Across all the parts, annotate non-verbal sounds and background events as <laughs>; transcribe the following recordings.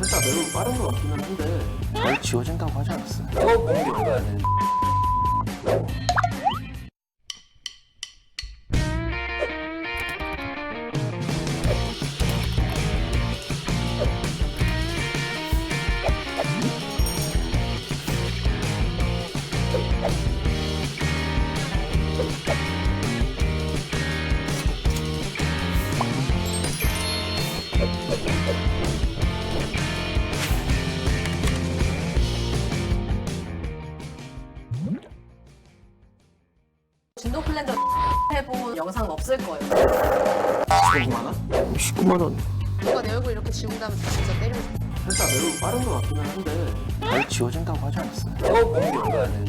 회사 매우 빠른 것 같기는 한데 잘 지워진다고 하지 않았어? 어, 분위기 뭔가 는 19만 원? 19만 원 누가 내 얼굴 이렇게 지운다면 진짜 싶어. 회사 매우 빠른 것 같기는 한데 잘 지워진다고 하지 않았어? 어, 분위기 뭔가 는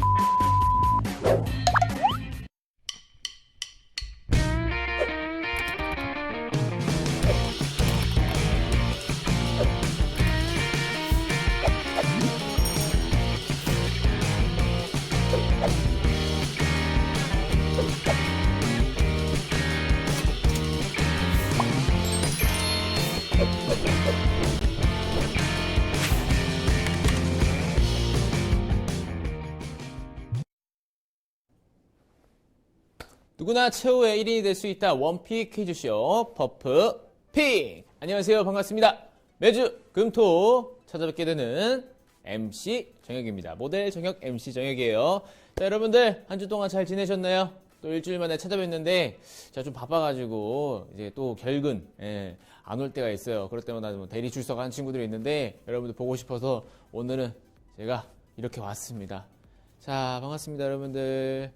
누구나 최후의 1인이 될 수 있다. 원픽 퀴즈쇼 퍼프 픽. 안녕하세요. 반갑습니다. 매주 금토 찾아뵙게 되는 MC 정혁입니다. 모델 정혁 MC 정혁이에요. 자 여러분들 한 주 동안 잘 지내셨나요? 또 일주일 만에 찾아뵙는데 제가 좀 바빠가지고 이제 또 결근 예, 안올 때가 있어요. 그럴 때마다 뭐 대리 출석하는 친구들이 있는데 여러분들 보고 싶어서 오늘은 제가 이렇게 왔습니다. 자 반갑습니다 여러분들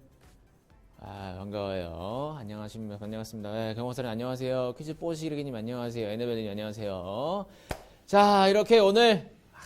아, 반가워요. 안녕하십니까. 안녕하십니다. 네, 경호사님 안녕하세요. 퀴즈 뽀시르기님 안녕하세요. 에너벨님 안녕하세요. 자, 이렇게 오늘, 아,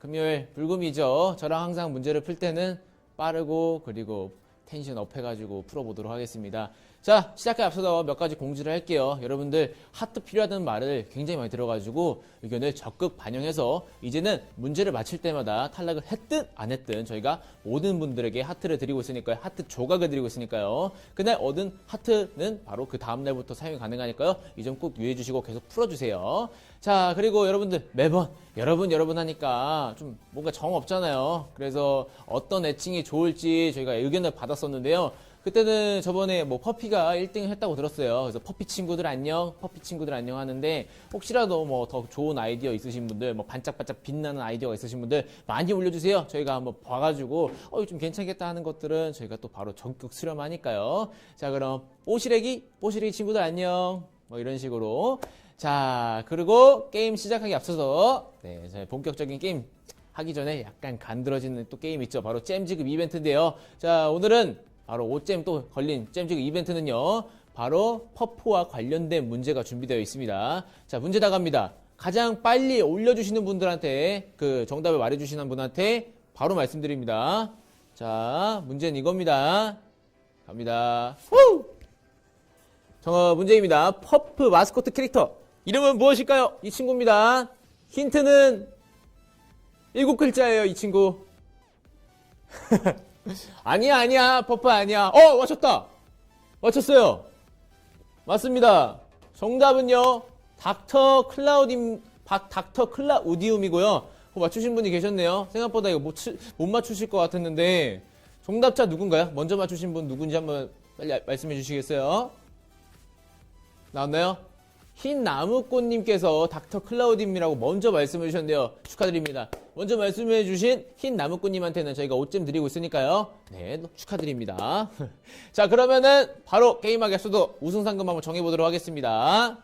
금요일 불금이죠. 저랑 항상 문제를 풀 때는 빠르고 그리고 텐션 업 해가지고 풀어보도록 하겠습니다. 자, 시작에 앞서서 몇 가지 공지를 할게요. 여러분들 하트 필요하다는 말을 굉장히 많이 들어가지고 의견을 적극 반영해서 이제는 문제를 맞힐 때마다 탈락을 했든 안 했든 저희가 모든 분들에게 하트를 드리고 있으니까요. 하트 조각을 드리고 있으니까요. 그날 얻은 하트는 바로 그 다음날부터 사용이 가능하니까요. 이 점 꼭 유의해 주시고 계속 풀어주세요. 자, 그리고 여러분들 매번 여러분 여러분 하니까 좀 뭔가 정 없잖아요. 그래서 어떤 애칭이 좋을지 저희가 의견을 받았었는데요. 그때는 저번에 뭐 퍼피가 1등을 했다고 들었어요. 그래서 퍼피 친구들 안녕, 퍼피 친구들 안녕 하는데 혹시라도 뭐 더 좋은 아이디어 있으신 분들, 뭐 반짝반짝 빛나는 아이디어가 있으신 분들 많이 올려주세요. 저희가 한번 봐가지고 어, 좀 괜찮겠다 하는 것들은 저희가 또 바로 적극 수렴하니까요. 자, 그럼 뽀시래기, 뽀시래기 친구들 안녕. 뭐 이런 식으로. 자, 그리고 게임 시작하기 앞서서 네, 저희 본격적인 게임 하기 전에 약간 간드러지는 또 게임 있죠. 바로 잼 지급 이벤트인데요. 자, 오늘은 바로 5잼 또 걸린 잼 지급 이벤트는요. 바로 퍼프와 관련된 문제가 준비되어 있습니다. 자, 문제 나갑니다. 가장 빨리 올려주시는 분들한테 그 정답을 말해주시는 분한테 바로 말씀드립니다. 자, 문제는 이겁니다. 갑니다. 후! 정어 문제입니다. 퍼프 마스코트 캐릭터. 이름은 무엇일까요? 이 친구입니다. 힌트는 일곱 글자예요, 이 친구. <laughs> 아니야, 아니야. 퍼프 아니야. 어, 맞췄다. 맞췄어요. 맞습니다. 정답은요. 닥터 클라우디, 박 닥터 클라우디움이고요. 어, 맞추신 분이 계셨네요. 생각보다 이거 못, 추- 못 맞추실 것 같았는데 정답자 누군가요? 먼저 맞추신 분 누군지 한번 빨리 알- 말씀해 주시겠어요? 나왔나요? 흰 나무꽃님께서 닥터 클라우디움이라고 먼저 말씀해 주셨는데요. 축하드립니다. 먼저 말씀해 주신 흰 나무꽃님한테는 저희가 5점 드리고 있으니까요. 네, 축하드립니다. <laughs> 자, 그러면은 바로 게임하기 앞서도 우승 상금 한번 정해보도록 하겠습니다.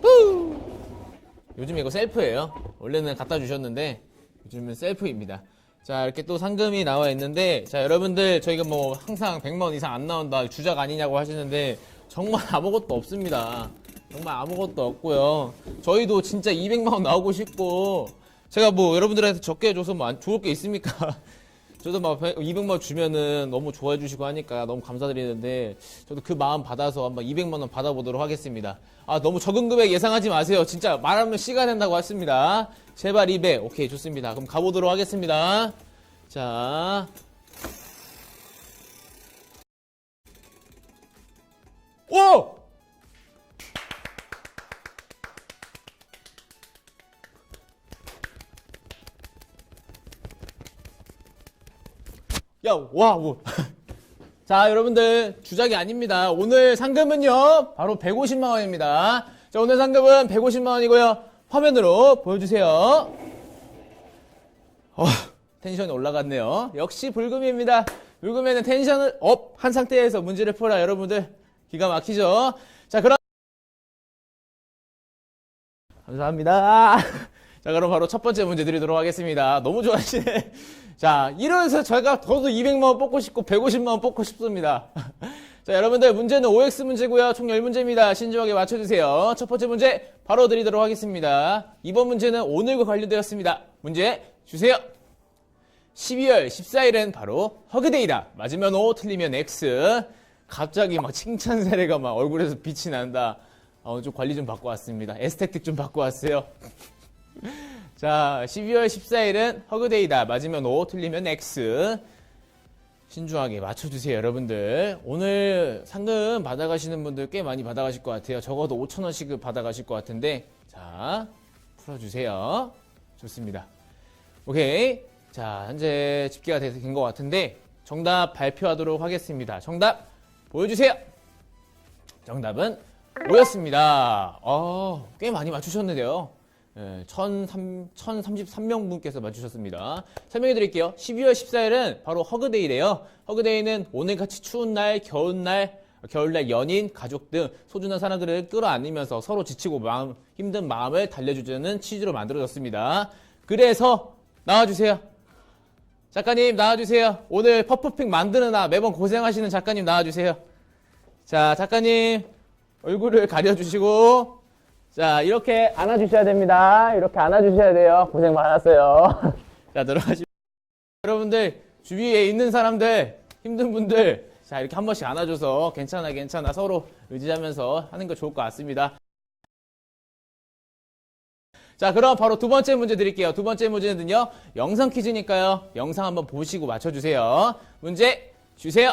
후! 요즘 이거 셀프예요. 원래는 갖다 주셨는데 요즘은 셀프입니다. 자 이렇게 또 상금이 나와 있는데 자 여러분들 저희가 뭐 항상 100만 원 이상 안 나온다 주작 아니냐고 하시는데 정말 아무것도 없습니다. 정말 아무것도 없고요. 저희도 진짜 200만 원 나오고 싶고 제가 뭐 여러분들한테 적게 해줘서 뭐안 좋을 게 있습니까? <laughs> 저도 막 200만 원 주면은 너무 좋아해 주시고 하니까 너무 감사드리는데 저도 그 마음 받아서 한번 200만 원 받아보도록 하겠습니다. 아 너무 적은 금액 예상하지 마세요. 진짜 말하면 씨가 된다고 했습니다. 제발 200. 오케이 좋습니다. 그럼 가보도록 하겠습니다. 자. 오! 야, 와, 뭐. <laughs> 자, 여러분들, 주작이 아닙니다. 오늘 상금은요, 바로 150만원입니다. 자, 오늘 상금은 150만원이고요. 화면으로 보여주세요. 어, 텐션이 올라갔네요. 역시 불금입니다. 불금에는 텐션을 업! 한 상태에서 문제를 풀어라, 여러분들. 기가 막히죠. 자, 그럼 감사합니다. <laughs> 자, 그럼 바로 첫 번째 문제 드리도록 하겠습니다. 너무 좋아하시네. <laughs> 자, 이러면서 저희가 저도 200만 원 뽑고 싶고 150만 원 뽑고 싶습니다. <laughs> 자, 여러분들 문제는 OX 문제고요. 총 10문제입니다. 신중하게 맞춰주세요. 첫 번째 문제 바로 드리도록 하겠습니다. 이번 문제는 오늘과 관련되었습니다. 문제 주세요. 12월 14일은 바로 허그데이다. 맞으면 O, 틀리면 X. 갑자기 막 칭찬 세례가 막 얼굴에서 빛이 난다. 어, 좀 관리 좀 받고 왔습니다. 에스테틱 좀 받고 왔어요. <laughs> 자, 12월 14일은 허그데이다. 맞으면 O, 틀리면 X. 신중하게 맞춰주세요, 여러분들. 오늘 상금 받아가시는 분들 꽤 많이 받아가실 것 같아요. 적어도 5천원씩 받아가실 것 같은데. 자, 풀어주세요. 좋습니다. 오케이. 자, 현재 집계가 된 것 같은데 정답 발표하도록 하겠습니다. 정답 보여주세요. 정답은 오였습니다. 어, 꽤 많이 맞추셨는데요. 예, 1033명 분께서 맞추셨습니다. 설명해 드릴게요. 12월 14일은 바로 허그데이래요. 허그데이는 오늘같이 추운 날, 겨울날, 겨울날 연인, 가족 등 소중한 사람들을 끌어안으면서 서로 지치고 마음, 힘든 마음을 달래주자는 취지로 만들어졌습니다. 그래서 나와주세요. 작가님 나와주세요. 오늘 퍼프픽 만드느라 매번 고생하시는 작가님 나와주세요. 자, 작가님 얼굴을 가려주시고 자, 이렇게 안아주셔야 됩니다. 이렇게 안아주셔야 돼요. 고생 많았어요. <laughs> 자, 들어가시고 여러분들 주위에 있는 사람들 힘든 분들 자 이렇게 한 번씩 안아줘서 괜찮아 괜찮아 서로 의지하면서 하는 거 좋을 것 같습니다. 자, 그럼 바로 두 번째 문제 드릴게요. 두 번째 문제는요, 영상 퀴즈니까요. 영상 한번 보시고 맞춰주세요. 문제 주세요.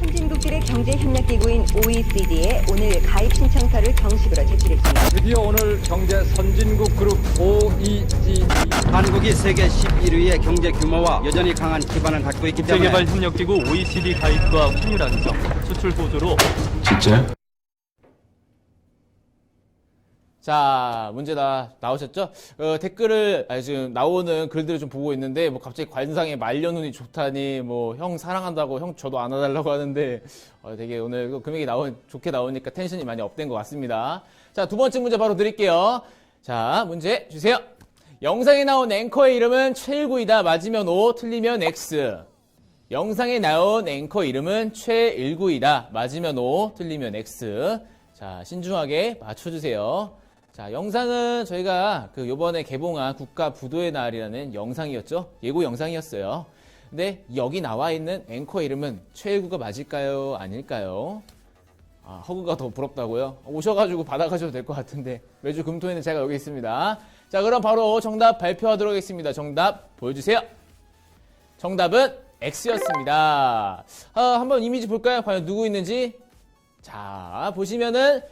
선진국들의 경제 협력 기구인 OECD에 오늘 가입 신청서를 정식으로 제출했습니다. 드디어 오늘 경제 선진국 그룹 OECD 한국이 세계 11위의 경제 규모와 여전히 강한 기반을 갖고 있기 때문에 국제개발협력기구 OECD 가입과 환율 안정, 수출 보조로 자, 문제 다 나오셨죠? 어, 댓글을, 아니, 지금 나오는 글들을 좀 보고 있는데, 뭐 갑자기 관상에 말려눈이 좋다니, 뭐 형 사랑한다고 형 저도 안아달라고 하는데, 어, 되게 오늘 그 금액이 나오, 좋게 나오니까 텐션이 많이 업된 것 같습니다. 자, 두 번째 문제 바로 드릴게요. 자, 문제 주세요. 영상에 나온 앵커의 이름은 최일구이다. 맞으면 O, 틀리면 X. 영상에 나온 앵커 이름은 최일구이다. 맞으면 O, 틀리면 X. 자, 신중하게 맞춰주세요. 자, 영상은 저희가 그 요번에 개봉한 국가 부도의 날이라는 영상이었죠. 예고 영상이었어요. 근데 여기 나와 있는 앵커 이름은 최일구가 맞을까요? 아닐까요? 아, 허그가 더 부럽다고요? 오셔가지고 받아가셔도 될 것 같은데 매주 금토에는 제가 여기 있습니다. 자, 그럼 바로 정답 발표하도록 하겠습니다. 정답 보여주세요. 정답은 X였습니다. 아, 한번 이미지 볼까요? 과연 누구 있는지? 자, 보시면은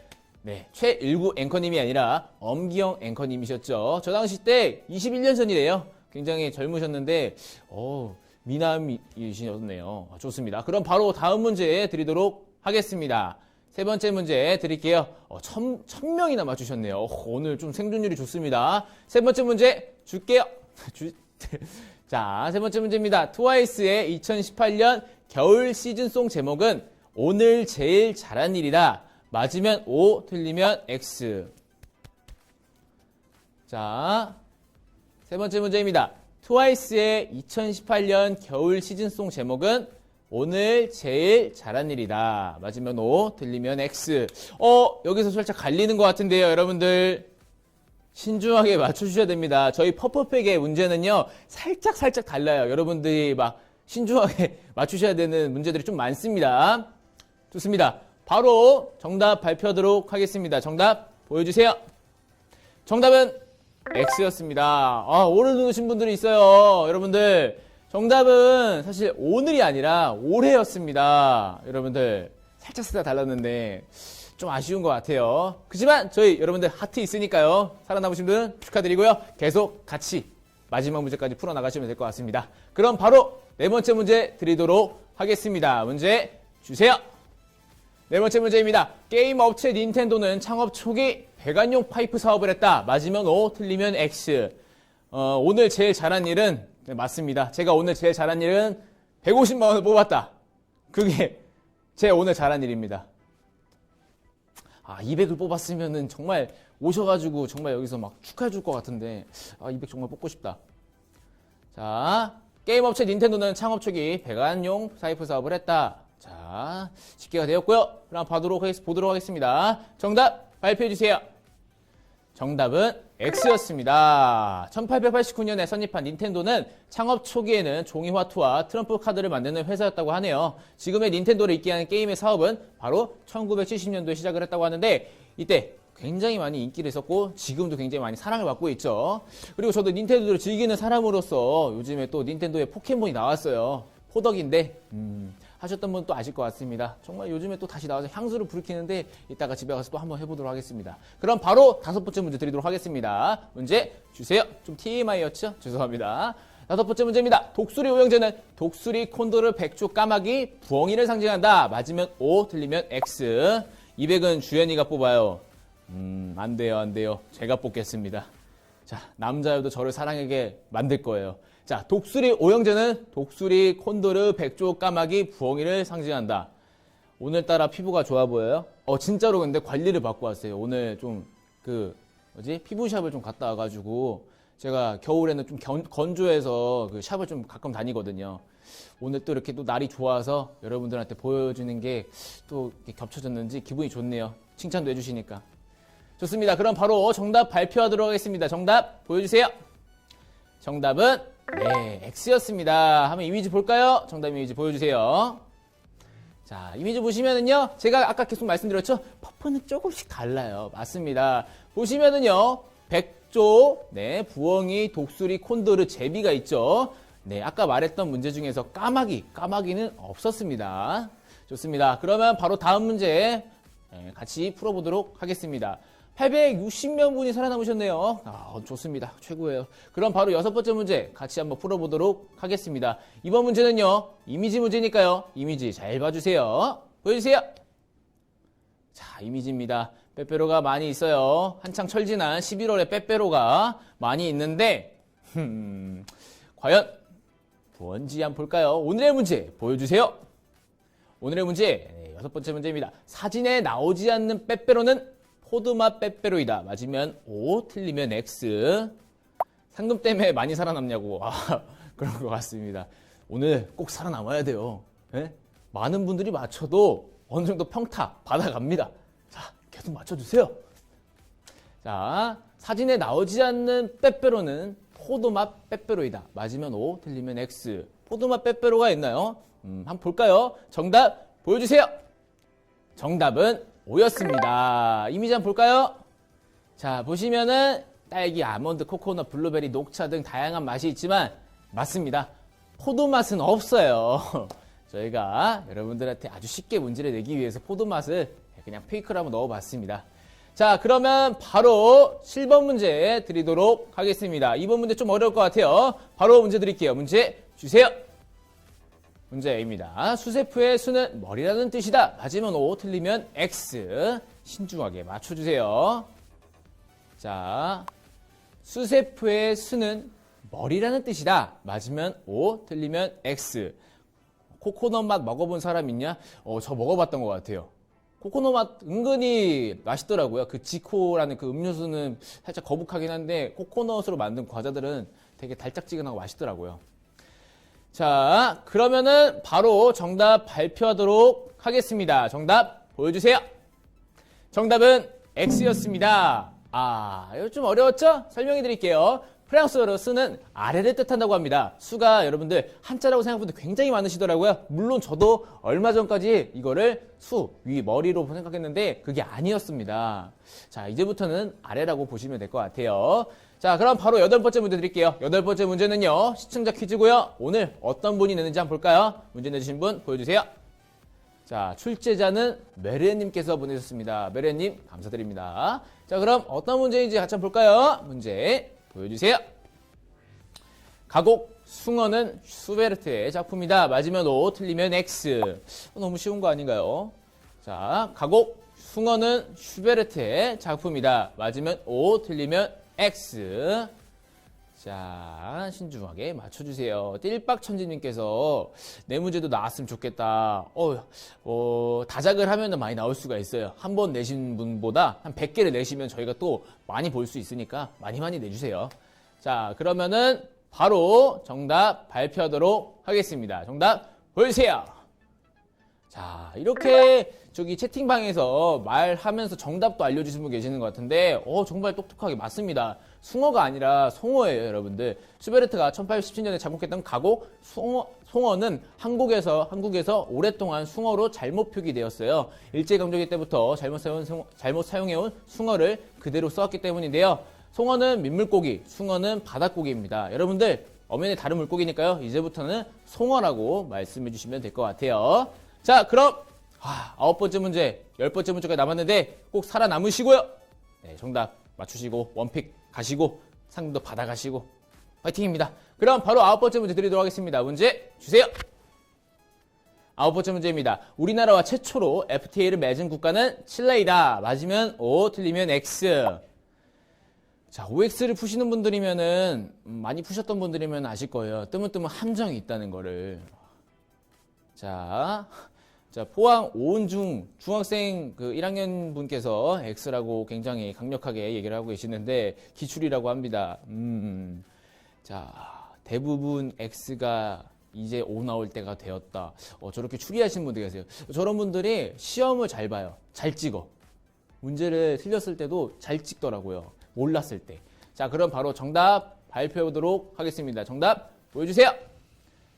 네, 최일구 앵커님이 아니라 엄기영 앵커님이셨죠. 저 당시 때 21년 전이래요. 굉장히 젊으셨는데, 어, 미남이시였네요. 아, 좋습니다. 그럼 바로 다음 문제 드리도록 하겠습니다. 세 번째 문제 드릴게요. 어, 천, 천 명이나 맞추셨네요. 어, 오늘 좀 생존율이 좋습니다. 세 번째 문제 줄게요. <laughs> 주- <laughs> 자, 세 번째 문제입니다. 트와이스의 2018년 겨울 시즌송 제목은 오늘 제일 잘한 일이다. 맞으면 O, 틀리면 X. 자, 세 번째 문제입니다. 트와이스의 2018년 겨울 시즌송 제목은 오늘 제일 잘한 일이다. 맞으면 O, 틀리면 X. 어, 여기서 살짝 갈리는 것 같은데요, 여러분들. 신중하게 맞춰주셔야 됩니다. 저희 퍼퍼팩의 문제는요, 살짝 살짝 달라요. 여러분들이 막 신중하게 <laughs> 맞추셔야 되는 문제들이 좀 많습니다. 좋습니다. 바로 정답 발표하도록 하겠습니다. 정답 보여주세요. 정답은 X였습니다. 아, 오늘 누르신 분들이 있어요. 여러분들, 정답은 사실 오늘이 아니라 올해였습니다. 여러분들, 살짝 살짝 달랐는데, 좀 아쉬운 것 같아요. 그지만 저희 여러분들 하트 있으니까요. 살아남으신 분 축하드리고요. 계속 같이 마지막 문제까지 풀어나가시면 될 것 같습니다. 그럼 바로 네 번째 문제 드리도록 하겠습니다. 문제 주세요. 네 번째 문제입니다. 게임 업체 닌텐도는 창업 초기 배관용 파이프 사업을 했다. 맞으면 O, 틀리면 X. 어, 오늘 제일 잘한 일은 네, 맞습니다. 제가 오늘 제일 잘한 일은 150만 원을 뽑았다. 그게 제 오늘 잘한 일입니다. 아, 200을 뽑았으면은 정말 오셔가지고 정말 여기서 막 축하해 줄 것 같은데, 아, 200 정말 뽑고 싶다. 자, 게임 업체 닌텐도는 창업 초기 배관용 사이프 사업을 했다. 자, 집계가 되었고요. 그럼 보도록, 하겠, 보도록 하겠습니다. 정답 발표해 주세요. 정답은 X였습니다. 1889년에 설립한 닌텐도는 창업 초기에는 종이 화투와 트럼프 카드를 만드는 회사였다고 하네요. 지금의 닌텐도를 있게 하는 게임의 사업은 바로 1970년도에 시작을 했다고 하는데 이때 굉장히 많이 인기를 있었고 지금도 굉장히 많이 사랑을 받고 있죠. 그리고 저도 닌텐도를 즐기는 사람으로서 요즘에 또 닌텐도에 포켓몬이 나왔어요. 포덕인데 음, 하셨던 분 또 아실 것 같습니다. 정말 요즘에 또 다시 나와서 향수를 불키는데 이따가 집에 가서 또 한번 해보도록 하겠습니다. 그럼 바로 다섯 번째 문제 드리도록 하겠습니다. 문제 주세요. 좀 TMI였죠? 죄송합니다. 다섯 번째 문제입니다. 독수리 오형제는 독수리, 콘도르, 백조, 까마귀, 부엉이를 상징한다. 맞으면 O, 틀리면 X. 200은 주연이가 뽑아요. 음, 안 돼요, 안 돼요. 제가 뽑겠습니다. 자, 남자여도 저를 사랑하게 만들 거예요. 자, 독수리 오형제는 독수리, 콘도르, 백조, 까마귀, 부엉이를 상징한다. 오늘따라 피부가 좋아 보여요? 어, 진짜로 근데 관리를 받고 왔어요. 오늘 좀, 그, 뭐지? 피부샵을 좀 갔다 와가지고, 제가 겨울에는 좀 견- 건조해서 그 샵을 좀 가끔 다니거든요. 오늘 또 이렇게 또 날이 좋아서 여러분들한테 보여주는 게 또 겹쳐졌는지 기분이 좋네요. 칭찬도 해주시니까. 좋습니다. 그럼 바로 정답 발표하도록 하겠습니다. 정답 보여주세요. 정답은 네, X였습니다. 한번 이미지 볼까요? 정답 이미지 보여주세요. 자, 이미지 보시면은요, 제가 아까 계속 말씀드렸죠? 퍼프는 조금씩 달라요. 맞습니다. 보시면은요, 백조, 네, 부엉이, 독수리, 콘도르, 제비가 있죠? 네, 아까 말했던 문제 중에서 까마귀, 까마귀는 없었습니다. 좋습니다. 그러면 바로 다음 문제 네, 같이 풀어보도록 하겠습니다. 860명 분이 살아남으셨네요. 아, 좋습니다. 최고예요. 그럼 바로 여섯 번째 문제 같이 한번 풀어보도록 하겠습니다. 이번 문제는요, 이미지 문제니까요. 이미지 잘 봐주세요. 보여주세요. 자, 이미지입니다. 빼빼로가 많이 있어요. 한창 철지난 11월에 빼빼로가 많이 있는데, 흠, 과연 뭔지 한번 볼까요? 오늘의 문제 보여주세요. 오늘의 문제 네, 여섯 번째 문제입니다. 사진에 나오지 않는 빼빼로는 포도맛 빼빼로이다. 맞으면 O, 틀리면 X. 상금 때문에 많이 살아남냐고. 아, <laughs> 그런 것 같습니다. 오늘 꼭 살아남아야 돼요. 예? 많은 분들이 맞춰도 어느 정도 평타 받아갑니다. 자, 계속 맞춰주세요. 자, 사진에 나오지 않는 빼빼로는 포도맛 빼빼로이다. 맞으면 O, 틀리면 X. 포도맛 빼빼로가 있나요? 음, 한번 볼까요? 정답 보여주세요. 정답은 O였습니다. 이미지 한번 볼까요? 자, 보시면은 딸기, 아몬드, 코코넛, 블루베리, 녹차 등 다양한 맛이 있지만 맞습니다. 포도 맛은 없어요. <laughs> 저희가 여러분들한테 아주 쉽게 문제를 내기 위해서 포도 맛을 그냥 페이크로 한번 넣어봤습니다. 자, 그러면 바로 7번 문제 드리도록 하겠습니다. 이번 문제 좀 어려울 것 같아요. 바로 문제 드릴게요. 문제 주세요. 문제입니다. 수세프의 수는 머리라는 뜻이다. 맞으면 O, 틀리면 X. 신중하게 맞춰주세요. 자, 수세프의 수는 머리라는 뜻이다. 맞으면 O, 틀리면 X. 코코넛 맛 먹어본 사람 있냐? 어, 저 먹어봤던 것 같아요. 코코넛 맛 은근히 맛있더라고요. 그 지코라는 그 음료수는 살짝 거북하긴 한데 코코넛으로 만든 과자들은 되게 달짝지근하고 맛있더라고요. 자, 그러면은 바로 정답 발표하도록 하겠습니다. 정답 보여주세요. 정답은 X였습니다. 아, 이거 좀 어려웠죠? 설명해 드릴게요. 프랑스어로 수는 아래를 뜻한다고 합니다. 수가 여러분들 한자라고 생각하는 분들 굉장히 많으시더라고요. 물론 저도 얼마 전까지 이거를 수, 위, 머리로 생각했는데 그게 아니었습니다. 자, 이제부터는 아래라고 보시면 될 것 같아요. 자, 그럼 바로 여덟 번째 문제 드릴게요. 여덟 번째 문제는요, 시청자 퀴즈고요. 오늘 어떤 분이 내는지 한번 볼까요? 문제 내주신 분 보여주세요. 자, 출제자는 메르님께서 보내주셨습니다. 메르님, 감사드립니다. 자, 그럼 어떤 문제인지 같이 한번 볼까요? 문제 보여주세요. 가곡 숭어는 슈베르트의 작품이다. 맞으면 O, 틀리면 X. 어, 너무 쉬운 거 아닌가요? 자, 가곡 숭어는 슈베르트의 작품이다. 맞으면 O, 틀리면 X. 자, 신중하게 맞춰주세요. 띨빡천지님께서 내 문제도 나왔으면 좋겠다. 어, 어, 다작을 하면 많이 나올 수가 있어요. 한 번 내신 분보다 한 100개를 내시면 저희가 또 많이 볼 수 있으니까 많이 많이 내주세요. 자, 그러면은 바로 정답 발표하도록 하겠습니다. 정답 보여주세요. 자, 이렇게 저기 채팅방에서 말하면서 정답도 알려주신 분 계시는 것 같은데, 어, 정말 똑똑하게 맞습니다. 숭어가 아니라 송어예요, 여러분들. 슈베르트가 1817년에 작곡했던 가곡 송어, 송어는 한국에서, 한국에서 오랫동안 숭어로 잘못 표기되었어요. 일제강점기 때부터 잘못, 사용, 숭- 잘못 사용해온 숭어를 그대로 써왔기 때문인데요. 송어는 민물고기, 숭어는 바닷고기입니다. 여러분들, 엄연히 다른 물고기니까요. 이제부터는 송어라고 말씀해 주시면 될 것 같아요. 자, 그럼 아, 아홉 번째 문제, 열 번째 문제가 남았는데 꼭 살아남으시고요. 네, 정답 맞추시고 원픽 가시고 상금도 받아가시고 파이팅입니다. 그럼 바로 아홉 번째 문제 드리도록 하겠습니다. 문제 주세요. 아홉 번째 문제입니다. 우리나라와 최초로 FTA를 맺은 국가는 칠레이다. 맞으면 O, 틀리면 X. 자, OX를 푸시는 분들이면은 음, 많이 푸셨던 분들이면 아실 거예요. 뜨문뜨문 함정이 있다는 거를. 자, 자 포항 오은중 중학생 그 1학년 분께서 X라고 굉장히 강력하게 얘기를 하고 계시는데 기출이라고 합니다. 음, 자 대부분 X가 이제 O 나올 때가 되었다. 어, 저렇게 추리하시는 분들 계세요. 저런 분들이 시험을 잘 봐요. 잘 찍어. 문제를 틀렸을 때도 잘 찍더라고요. 몰랐을 때. 자, 그럼 바로 정답 발표해 보도록 하겠습니다. 정답 보여주세요.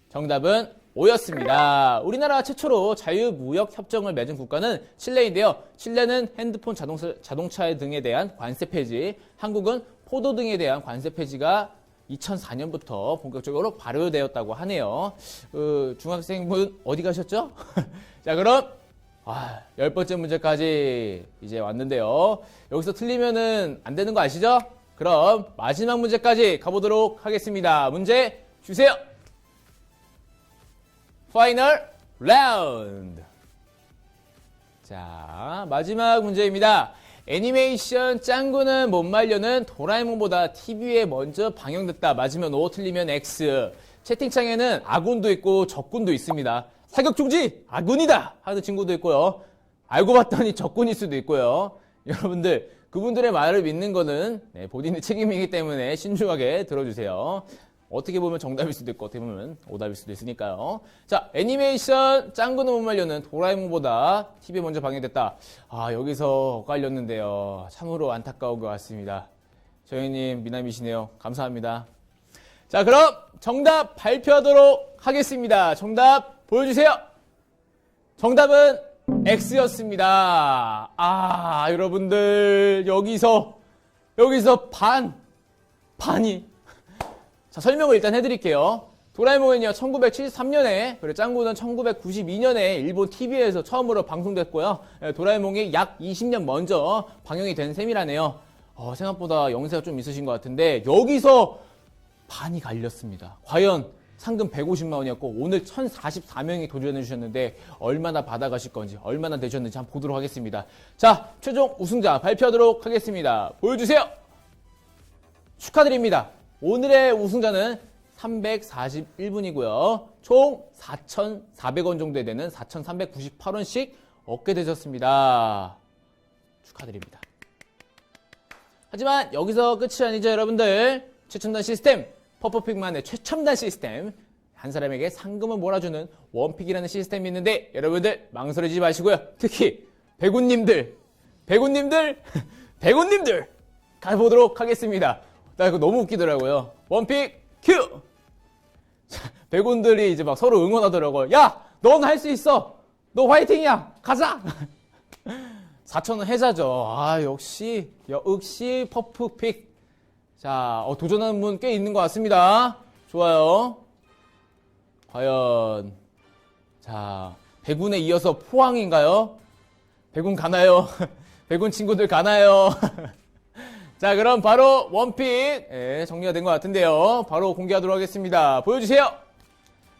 정답은 오였습니다. 우리나라 최초로 자유무역 협정을 맺은 국가는 칠레인데요. 칠레는 핸드폰 자동차, 자동차 등에 대한 관세 폐지, 한국은 포도 등에 대한 관세 폐지가 2004년부터 본격적으로 발효되었다고 하네요. 그 중학생분 어디 가셨죠? <laughs> 자, 그럼 아, 열 번째 문제까지 이제 왔는데요. 여기서 틀리면은 안 되는 거 아시죠? 그럼 마지막 문제까지 가보도록 하겠습니다. 문제 주세요. 파이널 라운드. 자, 마지막 문제입니다. 애니메이션 짱구는 못 말려는 도라에몽보다 TV에 먼저 방영됐다. 맞으면 O, 틀리면 X. 채팅창에는 아군도 있고 적군도 있습니다. 사격 중지! 아군이다! 하는 친구도 있고요. 알고 봤더니 적군일 수도 있고요. 여러분들, 그분들의 말을 믿는 거는 네, 본인의 책임이기 때문에 신중하게 들어주세요. 어떻게 보면 정답일 수도 있고 어떻게 보면 오답일 수도 있으니까요. 자, 애니메이션 짱구는 못 말려는 도라에몽보다 TV에 먼저 방영됐다. 아, 여기서 엇갈렸는데요. 참으로 안타까운 것 같습니다. 저희님 미남이시네요. 감사합니다. 자, 그럼 정답 발표하도록 하겠습니다. 정답 보여주세요. 정답은 X였습니다. 아, 여러분들, 여기서, 여기서 반, 반이. 자, 설명을 일단 해드릴게요. 도라에몽은요, 1973년에, 그리고 짱구는 1992년에 일본 TV에서 처음으로 방송됐고요. 예, 도라에몽이 약 20년 먼저 방영이 된 셈이라네요. 어, 생각보다 영세가 좀 있으신 것 같은데, 여기서 반이 갈렸습니다. 과연 상금 150만 원이었고 오늘 1044명이 도전해 주셨는데 얼마나 받아가실 건지 얼마나 되셨는지 한번 보도록 하겠습니다. 자, 최종 우승자 발표하도록 하겠습니다. 보여주세요. 축하드립니다. 오늘의 우승자는 341분이고요. 총 4,400원 정도 되는 4,398원씩 얻게 되셨습니다. 축하드립니다. 하지만 여기서 끝이 아니죠, 여러분들. 최첨단 시스템, 퍼퍼픽만의 최첨단 시스템. 한 사람에게 상금을 몰아주는 원픽이라는 시스템이 있는데 여러분들 망설이지 마시고요. 특히 배구님들, 배구님들, <laughs> 배구님들 가보도록 하겠습니다. 나 이거 너무 웃기더라고요. 원픽 큐! 자, 배구들이 이제 막 서로 응원하더라고요. 야, 넌 할 수 있어. 너 화이팅이야. 가자. <laughs> 4천원 해자죠. 아, 역시, 역시 퍼프픽. 자, 어, 도전하는 분 꽤 있는 것 같습니다. 좋아요. 과연, 자, 백운에 이어서 포항인가요? 백운 가나요? <laughs> 백운 친구들 가나요? <laughs> 자, 그럼 바로 원픽 예, 정리가 된 것 같은데요. 바로 공개하도록 하겠습니다. 보여주세요.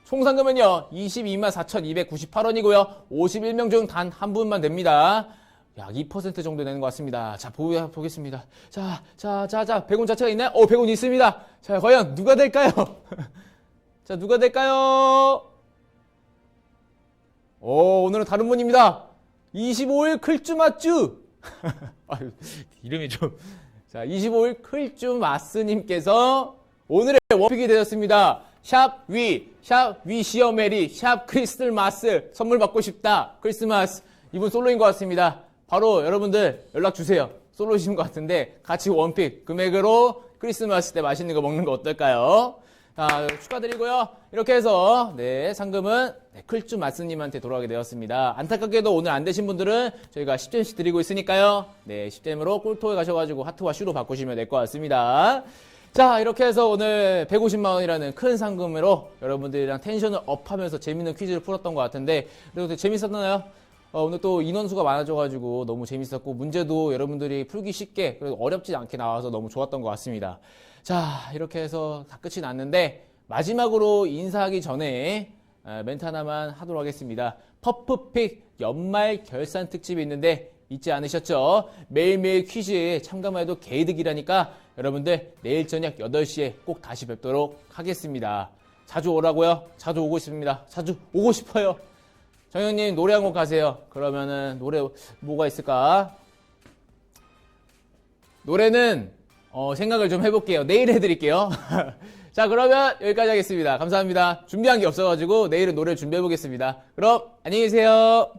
총 상금은요, 22만 4,298원이고요. 51명 중 단 한 분만 됩니다. 약 2% 정도 되는 것 같습니다. 자, 보, 보겠습니다. 자, 자, 자, 자, 100원 자체가 있나요? 어, 100원 있습니다. 자, 과연 누가 될까요? <laughs> 자, 누가 될까요? 오, 오늘은 다른 분입니다. 25일 클쭈마쭈. <laughs> 아유, 이름이 좀. 자, 25일 클쭈마스님께서 오늘의 원픽이 되었습니다. 샵 위, 샵 위시어메리, 샵 크리스마스 선물 받고 싶다. 크리스마스. 이분 솔로인 것 같습니다. 바로 여러분들 연락 주세요. 솔로이신 것 같은데 같이 원픽 금액으로 크리스마스 때 맛있는 거 먹는 거 어떨까요? 자, 축하드리고요. 이렇게 해서 네 상금은 네, 클주 마스님한테 돌아가게 되었습니다. 안타깝게도 오늘 안 되신 분들은 저희가 10점씩 드리고 있으니까요. 네, 10점으로 꿀토에 가셔가지고 하트와 슈로 바꾸시면 될 것 같습니다. 자, 이렇게 해서 오늘 150만 원이라는 큰 상금으로 여러분들이랑 텐션을 업하면서 재밌는 퀴즈를 풀었던 것 같은데 그래도 재밌었나요? 어, 오늘 또 인원수가 많아져가지고 너무 재밌었고 문제도 여러분들이 풀기 쉽게 그리고 어렵지 않게 나와서 너무 좋았던 것 같습니다. 자 이렇게 해서 다 끝이 났는데 마지막으로 인사하기 전에 아, 멘트 하나만 하도록 하겠습니다. 퍼프픽 연말 결산 특집이 있는데 잊지 않으셨죠? 매일매일 퀴즈에 참가만 해도 개이득이라니까 여러분들 내일 저녁 8시에 꼭 다시 뵙도록 하겠습니다. 자주 오라고요? 자주 오고 싶습니다. 자주 오고 싶어요. 정현님 노래 한 곡 가세요. 그러면은 노래 뭐가 있을까? 노래는 어, 생각을 좀 해볼게요. 내일 해드릴게요. <laughs> 자 그러면 여기까지 하겠습니다. 감사합니다. 준비한 게 없어가지고 내일은 노래 준비해 보겠습니다. 그럼 안녕히 계세요.